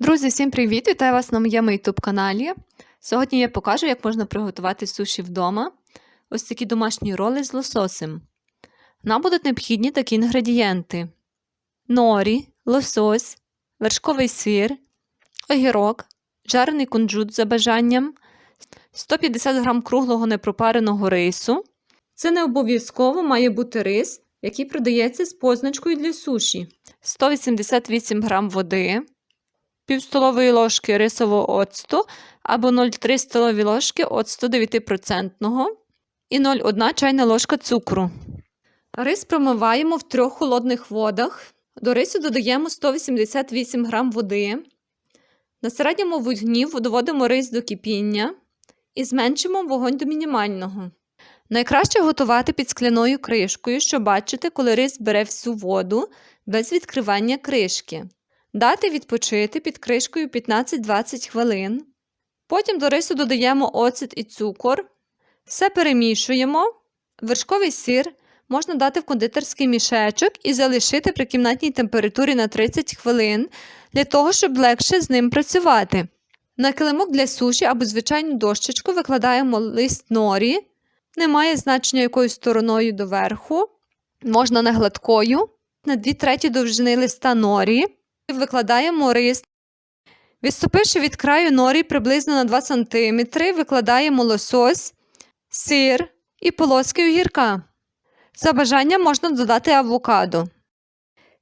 Друзі, всім привіт! Вітаю вас на моєму YouTube каналі. Сьогодні я покажу, як можна приготувати суші вдома. Ось такі домашні роли з лососем. Нам будуть необхідні такі інгредієнти: норі, лосось, вершковий сир, огірок, жарений кунжут за бажанням, 150 г круглого непропареного рису. Це не обов'язково має бути рис, який продається з позначкою для суші, 188 г води пів столової ложки рисового оцту або 0,3 столові ложки оцту 9% і 0,1 чайна ложка цукру. Рис промиваємо в трьох холодних водах. До рису додаємо 188 г води. На середньому вогні доводимо рис до кипіння і зменшимо вогонь до мінімального. Найкраще готувати під скляною кришкою, щоб бачити, коли рис бере всю воду без відкривання кришки. Дати відпочити під кришкою 15-20 хвилин. Потім до рису додаємо оцет і цукор. Все перемішуємо. Вершковий сир можна дати в кондитерський мішечок і залишити при кімнатній температурі на 30 хвилин для того, щоб легше з ним працювати. На килимок для суші або звичайну дощечку викладаємо лист норі. Немає значення якою стороною доверху. Можна не гладкою. На 2 треті довжини листа норі. Викладаємо рис. Відступивши від краю норі приблизно на 2 см, викладаємо лосось, сир і полоски огірка. За бажанням можна додати авокадо.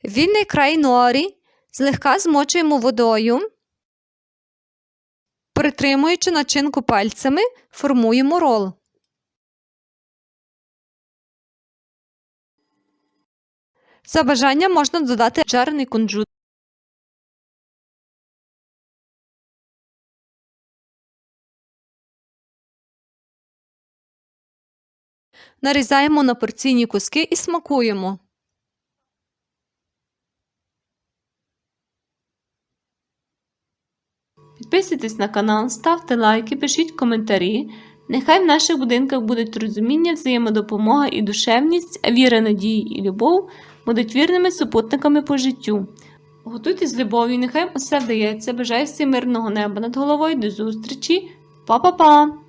Вільний край норі злегка змочуємо водою. Притримуючи начинку пальцями, формуємо рол. За бажанням можна додати жарений кунжут. Нарізаємо на порційні куски і смакуємо. Підписуйтесь на канал, ставте лайки, пишіть коментарі. Нехай в наших будинках будуть розуміння, взаємодопомога і душевність, а віра, надії і любов будуть вірними супутниками по життю. Готуйте з любов'ю, нехай усе вдається. Бажаю всім мирного неба над головою. До зустрічі. Па-па-па!